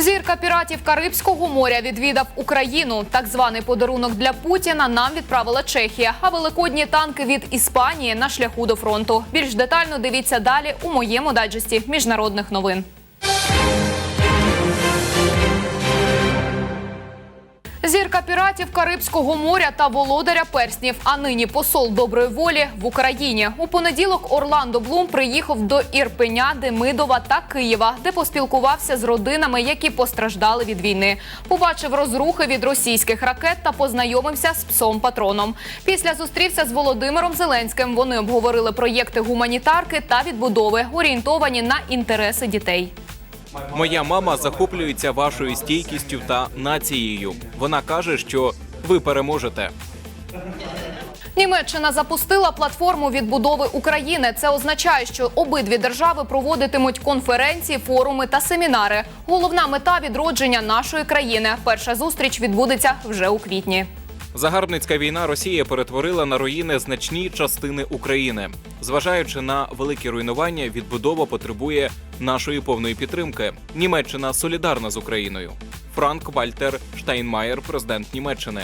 Зірка піратів Карибського моря відвідав Україну. Так званий подарунок для Путіна нам відправила Чехія. А великодні танки від Іспанії на шляху до фронту. Більш детально дивіться далі у моєму дайджесті міжнародних новин. Зірка піратів Карибського моря та володаря перснів, а нині посол доброї волі в Україні. У понеділок Орландо Блум приїхав до Ірпеня, Демидова та Києва, де поспілкувався з родинами, які постраждали від війни. Побачив розрухи від російських ракет та познайомився з псом патроном. Після зустрівся з Володимиром Зеленським. Вони обговорили проєкти гуманітарки та відбудови, орієнтовані на інтереси дітей. Моя мама захоплюється вашою стійкістю та нацією. Вона каже, що ви переможете. Німеччина запустила платформу відбудови України. Це означає, що обидві держави проводитимуть конференції, форуми та семінари. Головна мета відродження нашої країни. Перша зустріч відбудеться вже у квітні. Загарбницька війна Росія перетворила на руїни значні частини України. Зважаючи на великі руйнування, відбудова потребує нашої повної підтримки. Німеччина солідарна з Україною. Франк Вальтер Штайнмаєр, президент Німеччини.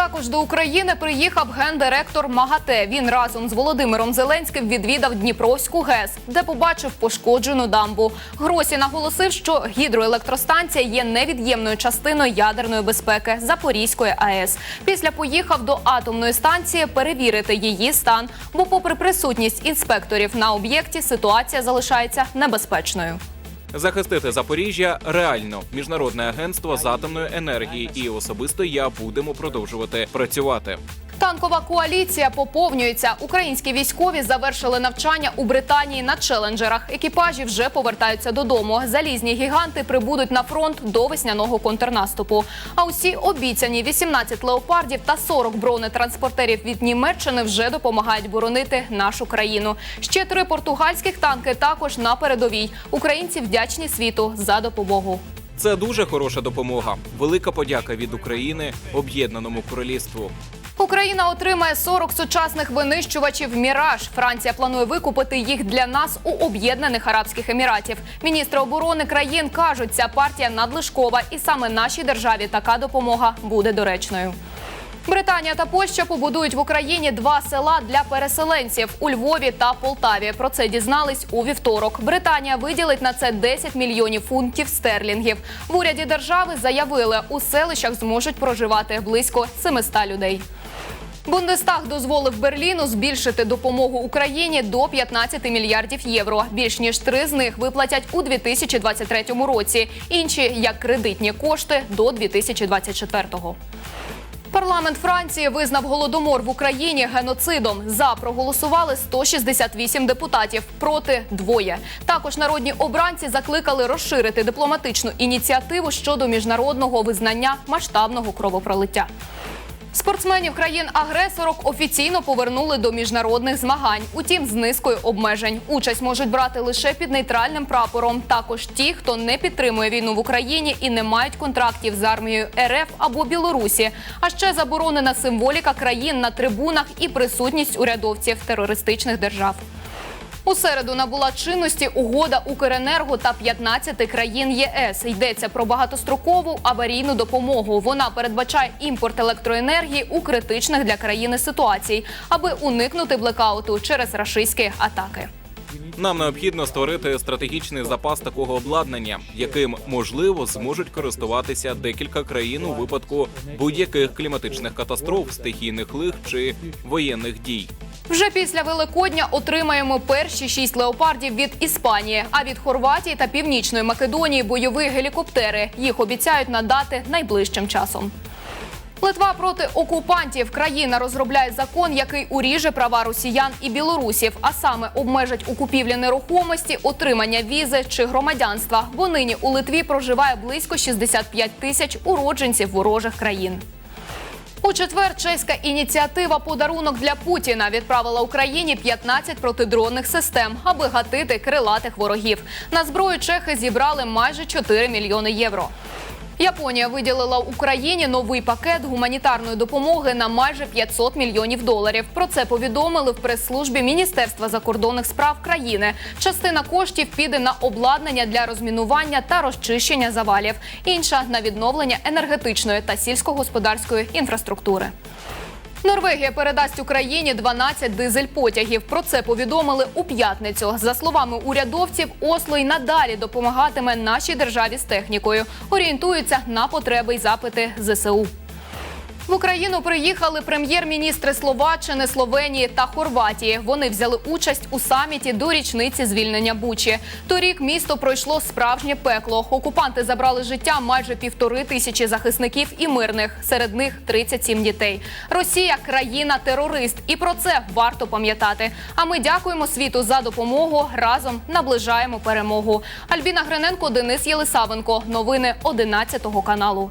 Також до України приїхав гендиректор МАГАТЕ. Він разом з Володимиром Зеленським відвідав Дніпровську ГЕС, де побачив пошкоджену дамбу. Гросі наголосив, що гідроелектростанція є невід'ємною частиною ядерної безпеки Запорізької АЕС. Після поїхав до атомної станції перевірити її стан. Бо, попри присутність інспекторів на об'єкті, ситуація залишається небезпечною. Захистити Запоріжжя реально. Міжнародне агентство з атомної енергії і особисто я будемо продовжувати працювати. Танкова коаліція поповнюється. Українські військові завершили навчання у Британії на челенджерах. Екіпажі вже повертаються додому. Залізні гіганти прибудуть на фронт до весняного контрнаступу. А усі обіцяні 18 леопардів та 40 бронетранспортерів від Німеччини вже допомагають боронити нашу країну. Ще три португальських танки також на передовій. Українці вдячні світу за допомогу. Це дуже хороша допомога. Велика подяка від України об'єднаному королівству. Україна отримає 40 сучасних винищувачів Міраж. Франція планує викупити їх для нас у Об'єднаних Арабських Еміратів. Міністри оборони країн кажуть, ця партія надлишкова, і саме нашій державі така допомога буде доречною. Британія та Польща побудують в Україні два села для переселенців у Львові та Полтаві. Про це дізнались у вівторок. Британія виділить на це 10 мільйонів фунтів стерлінгів. В уряді держави заявили, у селищах зможуть проживати близько 700 людей. Бундестаг дозволив Берліну збільшити допомогу Україні до 15 мільярдів євро. Більш ніж три з них виплатять у 2023 році. Інші як кредитні кошти до 2024-го. Парламент Франції визнав голодомор в Україні геноцидом. За проголосували 168 депутатів, проти двоє. Також народні обранці закликали розширити дипломатичну ініціативу щодо міжнародного визнання масштабного кровопролиття. Спортсменів країн-агресорок офіційно повернули до міжнародних змагань. Утім, з низкою обмежень. Участь можуть брати лише під нейтральним прапором. Також ті, хто не підтримує війну в Україні і не мають контрактів з армією РФ або Білорусі. А ще заборонена символіка країн на трибунах і присутність урядовців терористичних держав. У середу набула чинності угода Укренерго та 15 країн ЄС. Йдеться про багатострокову аварійну допомогу. Вона передбачає імпорт електроенергії у критичних для країни ситуацій, аби уникнути блекауту через рашистські атаки. Нам необхідно створити стратегічний запас такого обладнання, яким можливо зможуть користуватися декілька країн у випадку будь-яких кліматичних катастроф, стихійних лих чи воєнних дій. Вже після Великодня отримаємо перші шість леопардів від Іспанії, а від Хорватії та Північної Македонії бойові гелікоптери. Їх обіцяють надати найближчим часом. Литва проти окупантів. Країна розробляє закон, який уріже права росіян і білорусів, а саме обмежить у купівлі нерухомості, отримання візи чи громадянства. Бо нині у Литві проживає близько 65 тисяч уродженців ворожих країн. У четвер чеська ініціатива Подарунок для Путіна відправила Україні 15 протидронних систем, аби гатити крилатих ворогів. На зброю чехи зібрали майже 4 мільйони євро. Японія виділила Україні новий пакет гуманітарної допомоги на майже 500 мільйонів доларів. Про це повідомили в прес-службі Міністерства закордонних справ країни. Частина коштів піде на обладнання для розмінування та розчищення завалів, інша на відновлення енергетичної та сільськогосподарської інфраструктури. Норвегія передасть Україні 12 дизель-потягів. Про це повідомили у п'ятницю. За словами урядовців, Осло й надалі допомагатиме нашій державі з технікою. Орієнтуються на потреби й запити ЗСУ. В Україну приїхали прем'єр-міністри Словаччини, Словенії та Хорватії. Вони взяли участь у саміті до річниці звільнення Бучі. Торік місто пройшло справжнє пекло. Окупанти забрали життя майже півтори тисячі захисників і мирних. Серед них 37 дітей. Росія країна-терорист, і про це варто пам'ятати. А ми дякуємо світу за допомогу. Разом наближаємо перемогу. Альбіна Гриненко, Денис Єлисавенко. Новини 11 каналу.